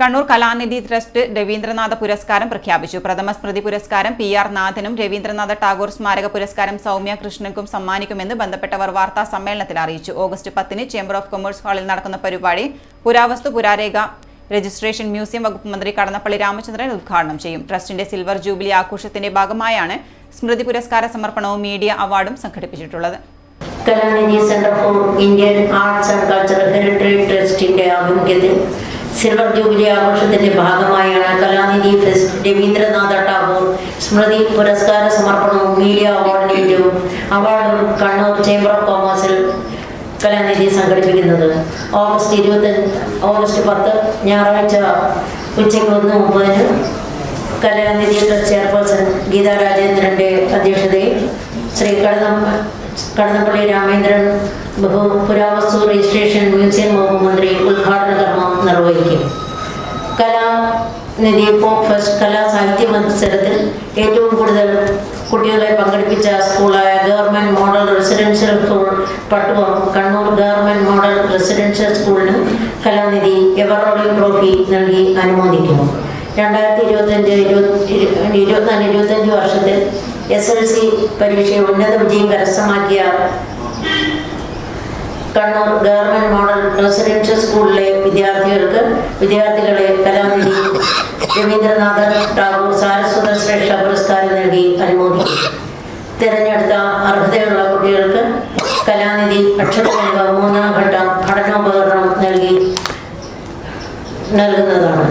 Kannur Kalanidhi trust Rabindranath പുരസ്കാരം പ്രഖ്യാപിച്ചു. പ്രഥമ സ്മൃതി പുരസ്കാരം പി ആർ നാഥനും രവീന്ദ്രനാഥ ടാഗോർ സ്മാരക പുരസ്കാരം സൗമ്യ കൃഷ്ണനും സമ്മാനിക്കുമെന്ന് ബന്ധപ്പെട്ടവർ വാർത്താ സമ്മേളനത്തിൽ അറിയിച്ചു. ഓഗസ്റ്റ് പത്തിന് ചേംബർ ഓഫ് കൊമേഴ്സ് ഹാളിൽ നടക്കുന്ന പരിപാടി പുരാവസ്തു പുരാരേഖ രജിസ്ട്രേഷൻ മ്യൂസിയം വകുപ്പ് മന്ത്രി കടന്നപ്പള്ളി രാമചന്ദ്രൻ ഉദ്ഘാടനം ചെയ്യും. ട്രസ്റ്റിന്റെ സിൽവർ ജൂബിലി ആഘോഷത്തിന്റെ ഭാഗമായാണ് സ്മൃതി പുരസ്കാര സമർപ്പണവും മീഡിയ അവാർഡും സംഘടിപ്പിച്ചിട്ടുള്ളത്. Kalanidhi centre for Indian arts and cultural heritage ട്രസ്റ്റിന്റെ ആഭിമുഖ്യത്തിൽ സിൽവർ ജൂബിലി ആഘോഷത്തിന്റെ ഭാഗമായാണ് കലാനിധി ഫെസ്റ്റ് രവീന്ദ്രനാഥ ടാഗോർ സ്മൃതി പുരസ്കാര സമർപ്പണവും മീഡിയ അവാർഡിനേറ്റവും അവാർഡും കണ്ണൂർ ചേംബർ ഓഫ് കോമേഴ്സിൽ കലാനിധി സംഘടിപ്പിക്കുന്നത്. ഓഗസ്റ്റ് ഇരുപത്തി ഓഗസ്റ്റ് പത്ത് ഞായറാഴ്ച ഉച്ചയ്ക്ക് ഒന്ന് മുപ്പതിന് കലാനിധി ചെയർപേഴ്സൺ ഗീതാ രാജേന്ദ്രന്റെ അധ്യക്ഷതയിൽ ശ്രീ കടനം കടന്നപ്പള്ളി രാമേന്ദ്രൻ ബഹു പുരാവസ്തു രജിസ്ട്രേഷൻ മ്യൂസിയം വകുപ്പ് മന്ത്രി ഉദ്ഘാടന നിർവഹിക്കും. കലാ നിധി ഫെസ്റ്റ് കലാ സാഹിത്യ മത്സരത്തിൽ ഏറ്റവും കൂടുതൽ കുട്ടികളെ പങ്കെടുപ്പിച്ച സ്കൂളായ government model residential school Pattuvam. Kannur government model residential സ്കൂളിന് കലാനിധി എവറോളി ട്രോഫി നൽകി അനുമോദിക്കുന്നു. രണ്ടായിരത്തി ഇരുപത്തഞ്ച് ഇരുപത്തി ഇരുപത്തിനാല് ഇരുപത്തഞ്ച് വർഷത്തിൽ എസ് എൽ സി പരീക്ഷയിൽ ഉന്നത വിജയം കരസ്ഥമാക്കിയ കണ്ണൂർ ഗവൺമെന്റ് മോഡൽ റെസിഡൻഷ്യൽ സ്കൂളിലെ വിദ്യാർത്ഥികൾക്ക് വിദ്യാർത്ഥികളെ കലാനിധി രവീന്ദ്രനാഥ് ടാഗോർ സാരസ്വത ശ്രേഷ്ഠ പുരസ്കാരം നൽകി അനുമോദിക്കും തിരഞ്ഞെടുത്ത അർഹതയുള്ള കുട്ടികൾക്ക് കലാനിധി അക്ഷരമേഖ മൂന്നാം ഘട്ടം പഠനോപകരണം നൽകി നൽകുന്നതാണ്.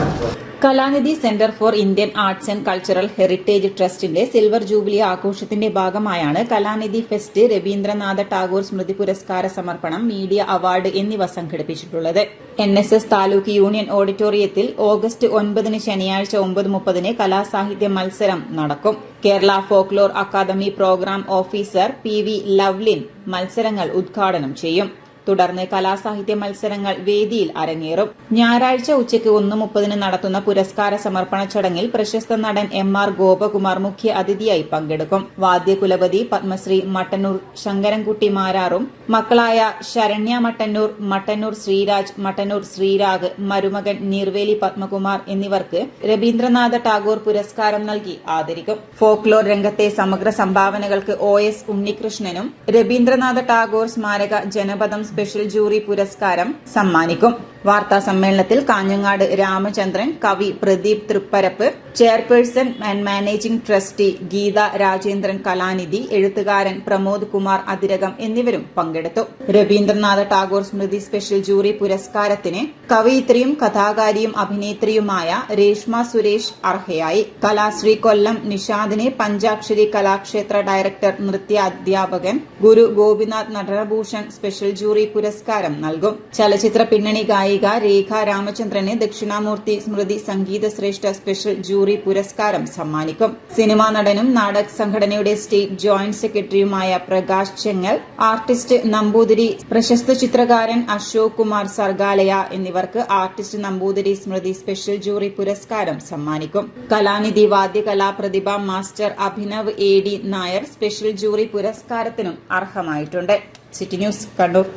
Kalanidhi centre for Indian arts and cultural heritage ട്രസ്റ്റിന്റെ സിൽവർ ജൂബിലി ആഘോഷത്തിന്റെ ഭാഗമായാണ് കലാനിധി ഫെസ്റ്റ് രവീന്ദ്രനാഥ ടാഗോർ സ്മൃതി പുരസ്കാര സമർപ്പണം മീഡിയ അവാർഡ് എന്നിവ സംഘടിപ്പിച്ചിട്ടുള്ളത്. N S S taluk union ഓഡിറ്റോറിയത്തിൽ ഓഗസ്റ്റ് ഒൻപതിന് ശനിയാഴ്ച ഒമ്പത് മുപ്പതിന് കലാസാഹിത്യ മത്സരം നടക്കും. Kerala folklore academy programme officer P V Lovelin മത്സരങ്ങൾ ഉദ്ഘാടനം ചെയ്യും. തുടർന്ന് കലാസാഹിത്യ മത്സരങ്ങൾ വേദിയിൽ അരങ്ങേറും. ഞായറാഴ്ച ഉച്ചയ്ക്ക് ഒന്ന് മുപ്പതിന് നടത്തുന്ന പുരസ്കാര സമർപ്പണ ചടങ്ങിൽ പ്രശസ്ത നടൻ എം ആർ ഗോപകുമാർ മുഖ്യ അതിഥിയായി പങ്കെടുക്കും. വാദ്യകുലപതി പത്മശ്രീ മട്ടന്നൂർ ശങ്കരൻകുട്ടി മാരാറും മക്കളായ ശരണ്യ മട്ടന്നൂർ മട്ടന്നൂർ ശ്രീരാജ് മട്ടന്നൂർ ശ്രീരാഗ് മരുമകൻ നീർവേലി പത്മകുമാർ എന്നിവർക്ക് രവീന്ദ്രനാഥ ടാഗോർ പുരസ്കാരം നൽകി ആദരിക്കും. ഫോക്ലോർ രംഗത്തെ സമഗ്ര സംഭാവനകൾക്ക് ഒ എസ് ഉണ്ണികൃഷ്ണനും രവീന്ദ്രനാഥ ടാഗോർ സ്മാരക ജനപദം സ്പെഷ്യൽ ജൂറി പുരസ്കാരം സമ്മാനിക്കും വാർത്താ സമ്മേളനത്തിൽ കാഞ്ഞങ്ങാട് രാമചന്ദ്രൻ കവി Pradeep Thripparappu chairperson and managing trustee Geetha Rajendran Kalanidhi എഴുത്തുകാരൻ പ്രമോദ് കുമാർ അതിരകം എന്നിവരും പങ്കെടുത്തു. രവീന്ദ്രനാഥ ടാഗോർ സ്മൃതി സ്പെഷ്യൽ ജൂറി പുരസ്കാരത്തിന് കവയിത്രിയും കഥാകാരിയും അഭിനേത്രിയുമായ രേഷ്മ സുരേഷ് അർഹയായി. കലാശ്രീ കൊല്ലം നിഷാദിനെ പഞ്ചാക്ഷരി കലാക്ഷേത്ര ഡയറക്ടർ നൃത്യ അധ്യാപകൻ ഗുരു ഗോപിനാഥ് നടനഭൂഷൺ സ്പെഷ്യൽ ജൂറി പുരസ്കാരം നൽകും. ചലച്ചിത്ര പിന്നണി ഗായിക രേഖ രാമചന്ദ്രന് ദക്ഷിണാമൂർത്തി സ്മൃതി സംഗീത ശ്രേഷ്ഠ സ്പെഷ്യൽ ജൂറി പുരസ്കാരം സമ്മാനിക്കും. സിനിമാ നടനും നാടക സംഘടനയുടെ സ്റ്റേറ്റ് ജോയിന്റ് സെക്രട്ടറിയുമായ പ്രകാശ് ചെങ്ങൽ ആർട്ടിസ്റ്റ് നമ്പൂതിരി പ്രശസ്ത ചിത്രകാരൻ അശോക് കുമാർ സർഗാലയ എന്നിവർക്ക് ആർട്ടിസ്റ്റ് നമ്പൂതിരി സ്മൃതി സ്പെഷ്യൽ ജൂറി പുരസ്കാരം സമ്മാനിക്കും. കലാനിധി വാദ്യകലാ പ്രതിഭ master Abhinav A D Nair special jury പുരസ്കാരത്തിനും അർഹമായിട്ടുണ്ട്. City news Kannur.